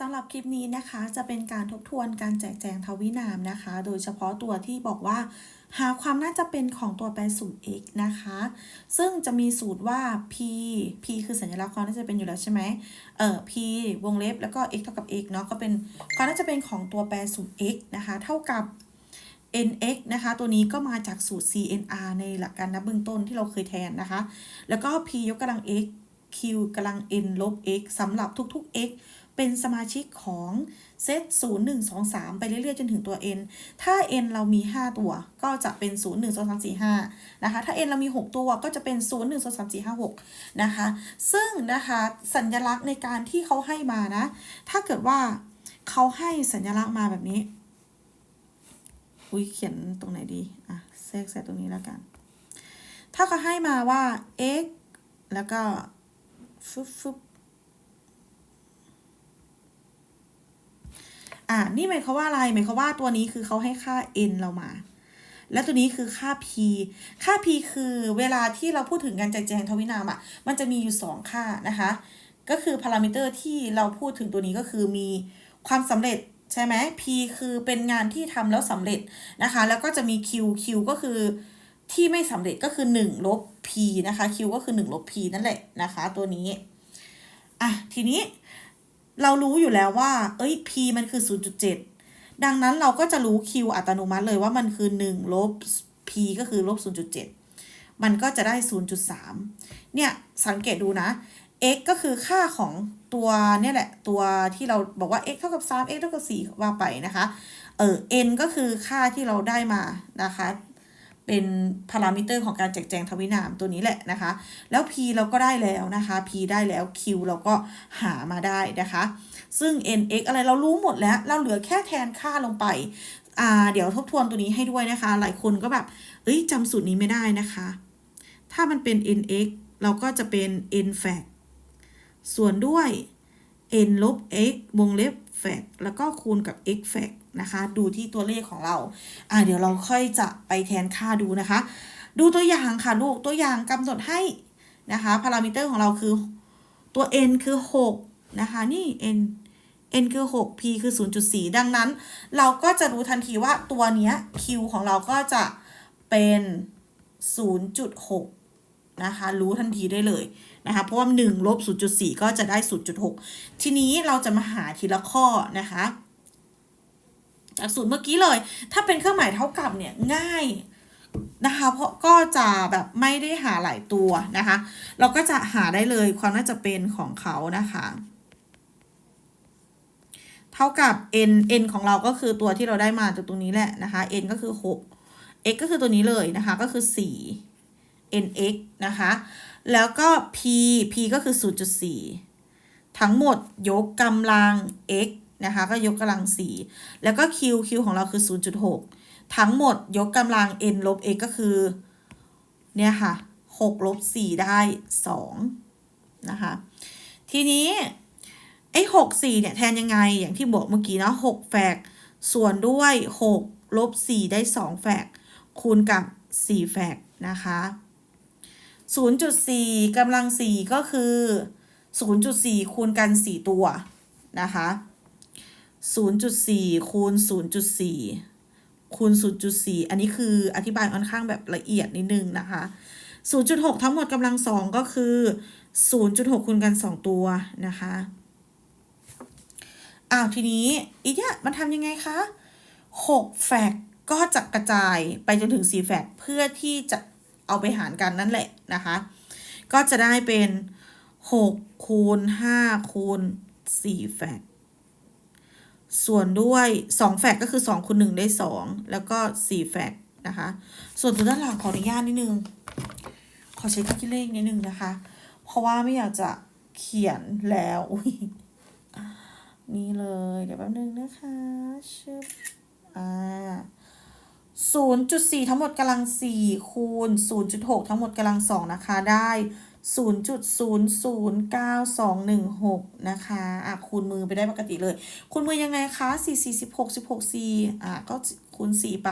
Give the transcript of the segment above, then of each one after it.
สำหรับคลิปนี้นะคะจะเป็นการทบทวนการแจกแจงทวินามนะคะ โดยเฉพาะตัวที่บอกว่า หาความน่าจะเป็นของตัวแปรสูตร x นะคะ ซึ่งจะมีสูตรว่า p p คือสัญลักษณ์ความน่าจะเป็นอยู่แล้วใช่ไหมเอ่อ p วงเล็บแล้วก็ x เท่ากับ x เนาะก็เป็นความน่าจะเป็นของตัวแปรสูตร x นะคะ เท่ากับ nx นะคะ ตัวนี้ก็มาจากสูตร cnr ในหลักการนับเบื้องต้นที่เราเคยแทนนะคะ แล้วก็ p ยกกำลัง x q กำลัง n ลบ x สำหรับทุกๆ x เป็นสมาชิกของเซต0 1 2 3 ไปเรื่อยๆ จนถึงตัว n ถ้า n เรามี 5 ตัวก็จะเป็น 0 1 2 3 4 5 นะคะ ถ้า n เรามี 6 ตัวก็จะเป็น 0 1 2 3 4 5 6 นะคะ ซึ่งนะคะสัญลักษณ์ในการที่เขาให้มานะ ถ้าเกิดว่าเขาให้สัญลักษณ์มาแบบนี้ อุ้ยเขียนตรงไหนดี อะแทรกใส่ตรงนี้แล้วกัน ถ้าเขาให้มาว่า x แล้วก็ฟึบฟึบ อ่านี่หมายความว่าอะไรหมายความว่าตัวนี้คือเขาให้ค่า n เรามา แล้วตัวนี้คือค่า p ค่า p คือเวลาที่เราพูดถึงการแจกแจงทวินามอะ่ะ มันจะมีอยู่ 2 ค่านะคะ ก็คือพารามิเตอร์ที่เราพูดถึงตัวนี้ก็คือมีความสำเร็จใช่ไหม p คือเป็นงานที่ทำแล้วสำเร็จนะคะ แล้วก็จะมี q q ก็คือที่ไม่สำเร็จก็คือ1ลบ p นะคะ q ก็คือ1ลบ p นั่นแหละนะคะ ตัวนี้ อะ ทีนี้ เรารู้อยู่แล้วว่า เอ้ย p มันคือ 0.7 ดังนั้นเราก็จะรู้ q อัตโนมัติเลยว่ามันคือ1ลบ p ก็คือลบ 0.7 มันก็จะได้ 0.3 เนี่ย สังเกตดูนะ x ก็คือค่าของตัวเนี่ยแหละ ตัวที่เราบอกว่า x เท่ากับ3 x เท่ากับ4ว่าไปนะคะ เออ n ก็คือค่าที่เราได้มานะคะ เป็นพารามิเตอร์ของการแจกแจงทวินามตัวนี้แหละนะคะ แล้ว p เราก็ได้แล้วนะคะ p ได้แล้ว q เราก็หามาได้นะคะ ซึ่ง nx อะไรเรารู้หมดแล้ว เราเหลือแค่แทนค่าลงไปอ่าเดี๋ยวทบทวนตัวนี้ให้ด้วยนะคะ หลายคนก็แบบเอ้ยจำสูตรนี้ไม่ได้นะคะ ถ้ามันเป็น nx เราก็จะเป็น n fact ส่วนด้วย n ลบ x วงเล็บ fact แล้วก็คูณกับ x fact นะคะ ดูที่ตัวเลขของเรา อ่าเดี๋ยวเราค่อยจะไปแทนค่าดูนะคะ ดูตัวอย่างค่ะลูกตัวอย่างกำหนดให้นะคะพารามิเตอร์ของเราคือตัว n คือ 6 นะคะ นี่ n n คือ 6 p คือ 0.4 ดังนั้น เราก็จะรู้ทันทีว่าตัวเนี้ย q ของเราก็จะเป็น 0.6 นะคะ รู้ทันทีได้เลยนะคะ เพราะว่า 1 ลบ 0.4 ก็จะได้ 0.6 ทีนี้เราจะมาหาทีละข้อนะคะ จากสูตรเมื่อกี้เลย ถ้าเป็นเครื่องหมายเท่ากับเนี่ยง่ายนะคะเพราะก็จะแบบไม่ได้หาหลายตัวนะคะ เราก็จะหาได้เลยความน่าจะเป็นของเขานะคะ เท่ากับ n n ของเราก็คือตัวที่เราได้มาจากตรงนี้แหละนะคะ n ก็คือ 6 x ก็คือตัวนี้เลยนะคะก็คือ 4 nx นะคะ แล้วก็ p p ก็คือ 0.4 ทั้งหมดยกกำลัง x นะคะ ก็ยกกำลัง 4 แล้วก็ q q ของเราคือ 0.6 ทั้งหมดยกกำลัง n ลบ x ก็คือ เนี่ยค่ะ6ลบ4ได้ 2 นะคะ ทีนี้ไอ้หกสี่เนี่ย แทนยังไงอย่างที่บอกเมื่อกี้เนาะหกแฝกส่วนด้วยหกลบสี่ได้สองแฝกคูณกับสี่แฝกนะคะศูนย์จุดสี่กำลังสี่ก็คือศูนย์จุดสี่คูณกันสี่ตัวนะคะ ศูนย์จุดสี่คูณศูนย์จุดสี่คูณศูนย์จุดสี่อันนี้คืออธิบายค่อนข้างแบบละเอียดนิดนึงนะคะศูนย์จุดหกทั้งหมดกำลังสองก็คือศูนย์จุดหกคูณกันสองตัวนะคะอ้าวทีนี้อีเนี่ยมันทำยังไงคะ6แฟกก็จะกระจายไปจนถึง4แฟกเพื่อที่จะเอาไปหารกันนั่นแหละนะคะ ก็จะได้เป็น 6 คูณ 5 คูณ4แฟก ส่วนด้วย 2 แฟกก็คือ 2คูณ1ได้ 2 แล้วก็ 4 แฟกนะคะ ส่วนตัวด้านหลังขออนุญาตนิดนึง ขอใช้เครื่องคิดเลขนิดนึงนะคะ เพราะว่าไม่อยากจะเขียนแล้วอุ้ยนี่เลย เดี๋ยวแป๊บนึงนะคะชึบอ่าศูนย์จุดสี่ทั้งหมดกำลังสี่คูณศูนย์จุดหกทั้งหมดกำลังสองนะคะ ได้ ศูนย์จุดศูนย์ศูนย์เก้าสองหนึ่งหกนะคะอะคูณมือไปได้ปกติเลย คูณมือยังไงคะสี่สี่สิบหกสิบหกสี่อะก็คูณสี่ไป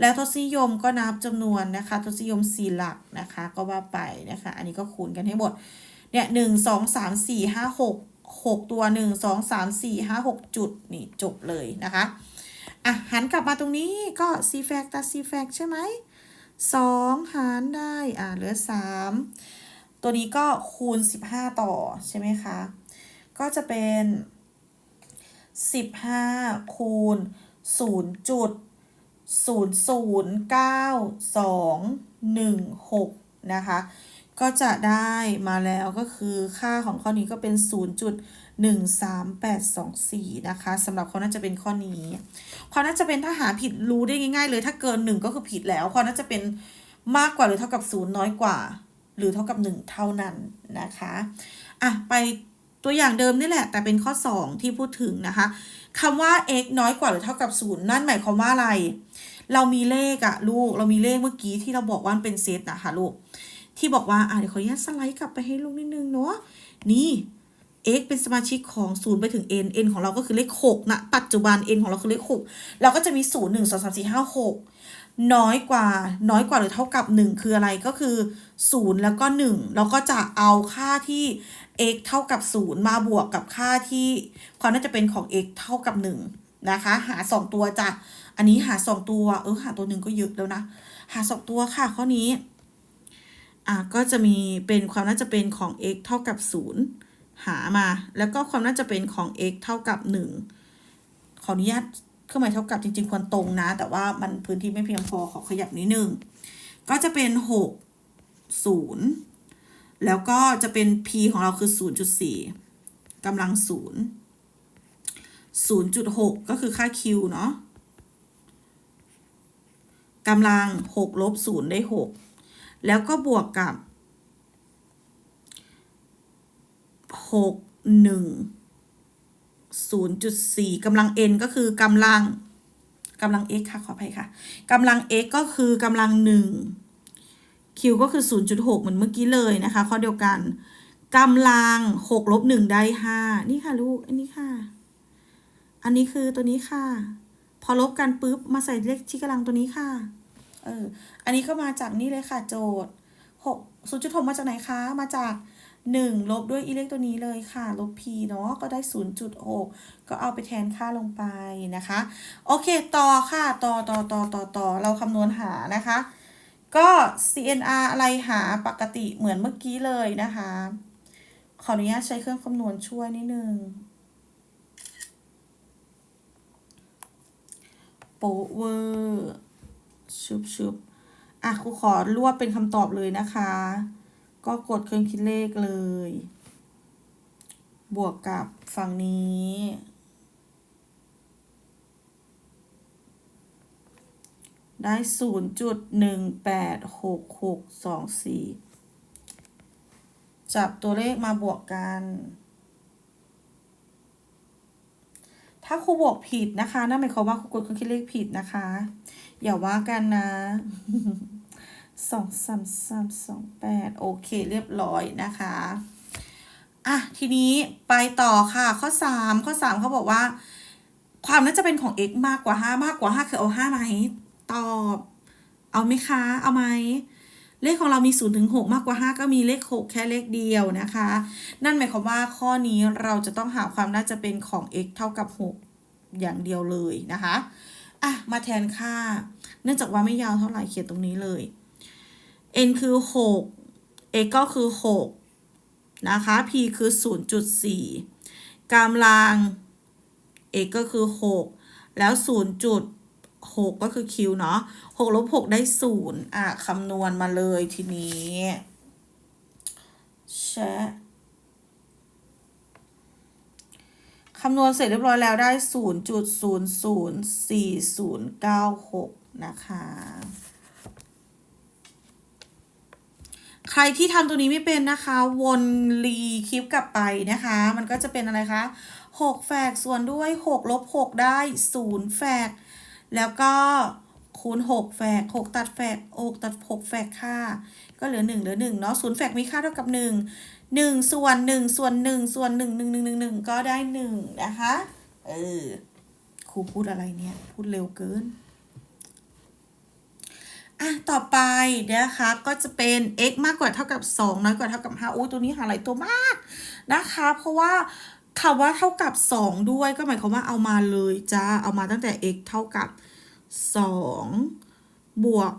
แล้วทศนิยมก็นับจำนวนนะคะทศนิยมสี่หลักนะคะ ก็ว่าไปนะคะ อันนี้ก็คูณกันให้หมด เนี่ยหนึ่งสองสามสี่ห้าหกหกตัวหนึ่งสองสามสี่ห้าหกจุดนี่จบเลยนะคะ อะหันกลับมาตรงนี้ก็ c f a c ตัด c f a c ใช่ไหมสองหารได้ อะเหลือสาม ตัวนี้ก็คูณสิบห้าต่อใช่ไหมคะ ก็จะเป็นสิบห้าคูณศูนย์จุดศูนย์ศูนย์เก้าสองหนึ่งหกนะคะ ก็จะได้มาแล้วก็คือค่าของข้อนี้ก็เป็น 0.13824 นะคะสำหรับเขาน่าจะเป็นข้อนี้ความน่าจะเป็นถ้าหาผิดรู้ได้ง่าย ๆ เลยถ้าเกิน 1 ก็คือผิดแล้วความน่าจะเป็นมากกว่าหรือเท่ากับ 0 น้อยกว่า หรือเท่ากับ 1 เท่านั้นนะคะอะไปตัวอย่างเดิมนี่แหละ แต่เป็นข้อ 2 ที่พูดถึงนะคะคำว่า x น้อยกว่าหรือเท่ากับ 0 นั่นหมายความว่าอะไร เรามีเลขอะลูกเรามีเลขเมื่อกี้ที่เราบอกว่าเป็นเซตนะคะลูกที่บอกว่าอะเดี๋ยวขออนุญาตสไลด์กลับไปให้ลูกนิดนึงเนาะนี่ x เป็นสมาชิกของ 0 ไปถึง n n ของเราก็คือเลข6นะปัจจุบัน n ของเราคือเลข 6 เราก็จะมี 0 1 2 3 4 5 6 น้อยกว่าน้อยกว่าหรือเท่ากับ 1 คืออะไรก็คือ 0 แล้วก็1เราก็จะเอาค่าที่ x เท่ากับ 0 มาบวกกับค่าที่ความน่าจะเป็นของ x เท่ากับ 1 นะคะ หา 2 ตัวจ้ะอันนี้หา 2 ตัวเออหาตัวหนึ่งก็เยอะแล้วนะ หา 2 ตัวค่ะข้อนี้อะก็จะมีเป็นความน่าจะเป็นของ x เท่ากับ 0 หามา แล้วก็ความน่าจะเป็นของ x เท่ากับ 1 ขออนุญาต เครื่องหมายเท่ากับจริง ๆ ควรตรงนะ แต่ว่ามันพื้นที่ไม่เพียงพอขอขยับนิดนึง ก็จะเป็น 6 0 แล้วก็จะเป็น p ของเราคือ 0.4กำลัง 0 0.6 ก็คือค่า q เนาะกำลัง 6 ลบ 0 ได้ 6 แล้วก็บวกกับหก หนึ่งศูนย์จุดสี่กำลัง n ก็คือกำลังกำลัง x ค่ะขออภัยค่ะกำลัง x ก็คือกำลังหนึ่ง q ก็คือ 0.6 เหมือนเมื่อกี้เลยนะคะ ข้อเดียวกันกำลัง6ลบ1ได้ 5 นี่ค่ะลูก อันนี้ค่ะ อันนี้คือตัวนี้ค่ะ พอลบกันปุ๊บมาใส่เลขที่กำลังตัวนี้ค่ะ เออ อันนี้ก็มาจากนี่เลยค่ะ โจทย์6 0.6มาจากไหนคะ มาจาก 1 ลบด้วยอีเลขตัวนี้เลยค่ะ ลบ p เนาะก็ได้ 0.6 ก็เอาไปแทนค่าลงไปนะคะ โอเค ต่อค่ะ ต่อต่อต่อต่อต่อเราคำนวณหานะคะ ก็ CNR อะไรหาปกติเหมือนเมื่อกี้เลยนะคะ ขออนุญาตใช้เครื่องคำนวณช่วยนิดนึงโปเวอร์ชุบชุบอะครูขอรวบเป็นคำตอบเลยนะคะ ก็กดเครื่องคิดเลขเลย บวกกับฝั่งนี้ ได้ศูนย์จุดหนึ่งแปดหกหกสองสี่จับตัวเลขมาบวกกัน ถ้าครูบวกผิดนะคะ นั่นหมายความว่าครูกดเครื่องคิดเลขผิดนะคะ อย่าว่ากันนะ สองสามสามสองแปดโอเคเรียบร้อยนะคะอะทีนี้ไปต่อค่ะข้อสามข้อสามเขาบอกว่า ความน่าจะเป็นของ x มากกว่าห้ามากกว่าห้าคือเอาห้าไหมตอบ เอาไหมคะ เอาไหมเลขของเรามี0ูนถึงหมากกว่า 5 ก็มีเลข 6 แค่เลขเดียวนะคะ นั่นหมายความว่าข้อนี้เราจะต้องหาความน่าจะเป็นของ x เท่ากับ 6 อย่างเดียวเลยนะคะ อะ มาแทนค่า เนื่องจากว่าไม่ยาวเท่าไหร่เขียนตรงนี้เลย n คือ 6 x ก็คือ 6 นะคะ p คือ 0.4 กำลัง x ก็คือ 6 แล้ว 0.6 ก็คือ q เนาะ6ลบ6ได้ 0 อะคำนวณมาเลยทีนี้แชะคำนวณเสร็จเรียบร้อยแล้วได้ 0.004096 นะคะ ใครที่ทำตัวนี้ไม่เป็นนะคะ วนรีคลิปกลับไปนะคะ มันก็จะเป็นอะไรคะ6แฝกส่วนด้วย6ลบ6ได้0แฝกแล้วก็คูณ6แฝก6ตัดแฝก6ตัด6แฝกค่า ก็เหลือ 1 เหลือ1เนาะ0แฝกมีค่าเท่ากับ 1 1 ส่วน 1 ส่วน 1 ส่วน 1 1 1 1 1 ก็ได้ 1 นะคะ เออครูพูดอะไรเนี่ย พูดเร็วเกิน อะต่อไปนะคะก็จะเป็น x มากกว่าเท่ากับ 2 น้อยกว่าเท่ากับ 5 โอ้ตัวนี้หาหลายตัวมากนะคะ เพราะว่าคำว่าเท่ากับ 2 ด้วยก็หมายความว่าเอามาเลยจ้าเอามาตั้งแต่ x เท่ากับ 2 บวก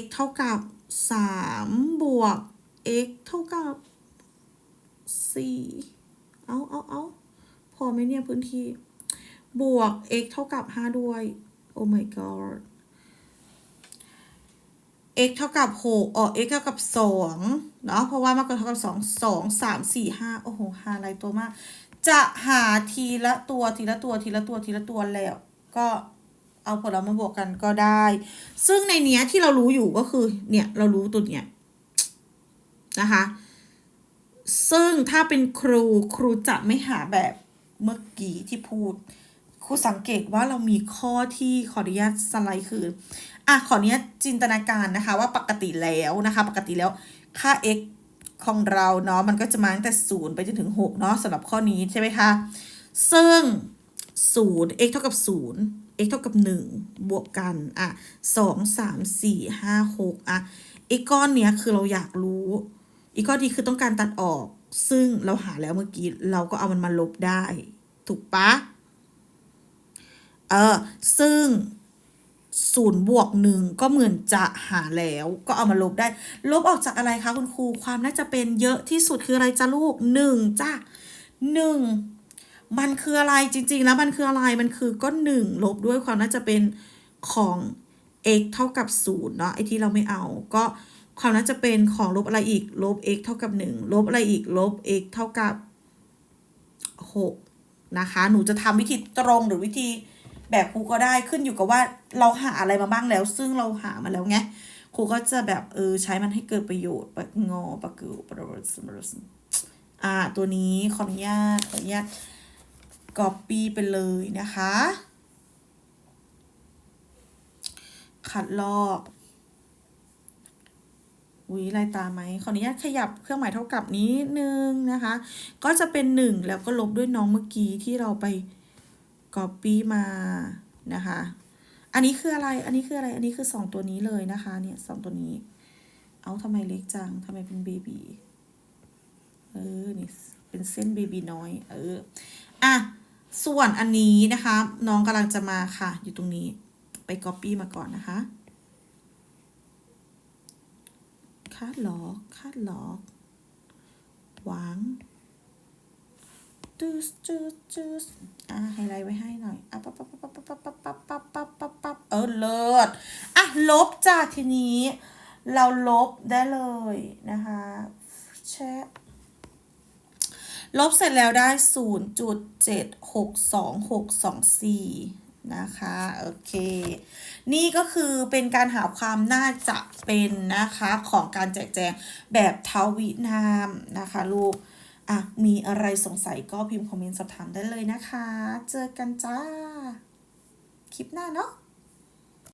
x เท่ากับ 3 บวก x เท่ากับ 4 เอาเอาเอาพอไหมเนี่ยพื้นที่ บวก x เท่ากับ 5 ด้วย โอ้ my god x เท่ากับ6อ๋อ x เท่ากับ2เนาะเพราะว่ามากกว่าเท่ากับ 2 2 3 4 5 โอ้โหหาอะไรตัวมาก จะหาทีละตัวทีละตัวทีละตัวทีละตัวแล้ว ก็เอาผลลัพธ์มาบวกกันก็ได้ ซึ่งในเนี้ยที่เรารู้อยู่ก็คือเนี่ยเรารู้ตัวเนี้ยนะคะ ซึ่งถ้าเป็นครูครูจะไม่หาแบบเมื่อกี้ที่พูด ครูสังเกตว่าเรามีข้อที่ขออนุญาตสไลด์คืออะขออนุญาตจินตนาการนะคะว่าปกติแล้วนะคะ ปกติแล้วค่า x ของเราเนาะมันก็จะมาตั้งแต่0ไปจนถึง6เนาะสำหรับข้อนี้ใช่ไหมคะซึ่ง0 x เท่ากับ0 x เท่ากับ 1 บวกกันอะ2 3 4 5 6อะไอ้ก้อนเนี้ยคือเราอยากรู้อีกข้อดีคือต้องการตัดออก ซึ่งเราหาแล้วเมื่อกี้เราก็เอามันมาลบได้ ถูกปะ เออ ซึ่งศูนย์บวกหนึ่งก็เหมือนจะหาแล้วก็เอามาลบได้ ลบออกจากอะไรคะคุณครูความน่าจะเป็นเยอะที่สุดคืออะไรจ้าลูกหนึ่งจ้าหนึ่งมันคืออะไรจริง ๆ แล้วมันคืออะไรมันคือก็หนึ่งลบด้วยความน่าจะเป็นของ x เท่ากับศูนย์เนาะไอที่เราไม่เอาก็ความน่าจะเป็นของลบอะไรอีกลบ x เท่ากับหนึ่งลบอะไรอีกลบ x เท่ากับหกนะคะ หนูจะทำวิธีตรงหรือวิธี แบบครูก็ได้ขึ้นอยู่กับว่าเราหาอะไรมาบ้างแล้ว ซึ่งเราหามาแล้วไงครูก็จะแบบเออใช้มันให้เกิดประโยชน์ปะงอปะกูปะรสมรสอ่าตัวนี้ขออนุญาตขออนุญาต copy ไปเลยนะคะ ขัดลอกอุ้ยลายตาไหมขออนุญาตขยับเครื่องหมายเท่ากับนี้นึงนะคะ ก็จะเป็นหนึ่งแล้วก็ลบด้วยน้องเมื่อกี้ที่เราไป copy มานะคะ อันนี้คืออะไร อันนี้คืออะไร อันนี้คือสองตัวนี้เลยนะคะ เนี่ยสองตัวนี้ เอาทำไมเล็กจังทำไมเป็นเบบีเออ นี่ เป็นเส้นเบบีน้อย เออ อะ ส่วนอันนี้นะคะ น้องกำลังจะมาค่ะ อยู่ตรงนี้ ไป copy มาก่อนนะคะ คาดล็อก คาดล็อก วางจืสจืสจืส อะไฮไลท์ไว้ให้หน่อยอะปั๊บปั๊บปั๊บปั๊บปั๊บปั๊บปั๊บปั๊บปั๊บปั๊บปั๊บเออเลิศอะลบจากทีนี้ เราลบได้เลยนะคะแชะลบเสร็จแล้วได้ 0.762624 นะคะ โอเค นี่ก็คือเป็นการหาความน่าจะเป็นนะคะ ของการแจกแจงแบบทวินามนะคะ ลูก อะ มีอะไรสงสัยก็พิมพ์คอมเมนต์สอบถามได้เลยนะคะ เจอกันจ้า คลิปหน้าเนาะ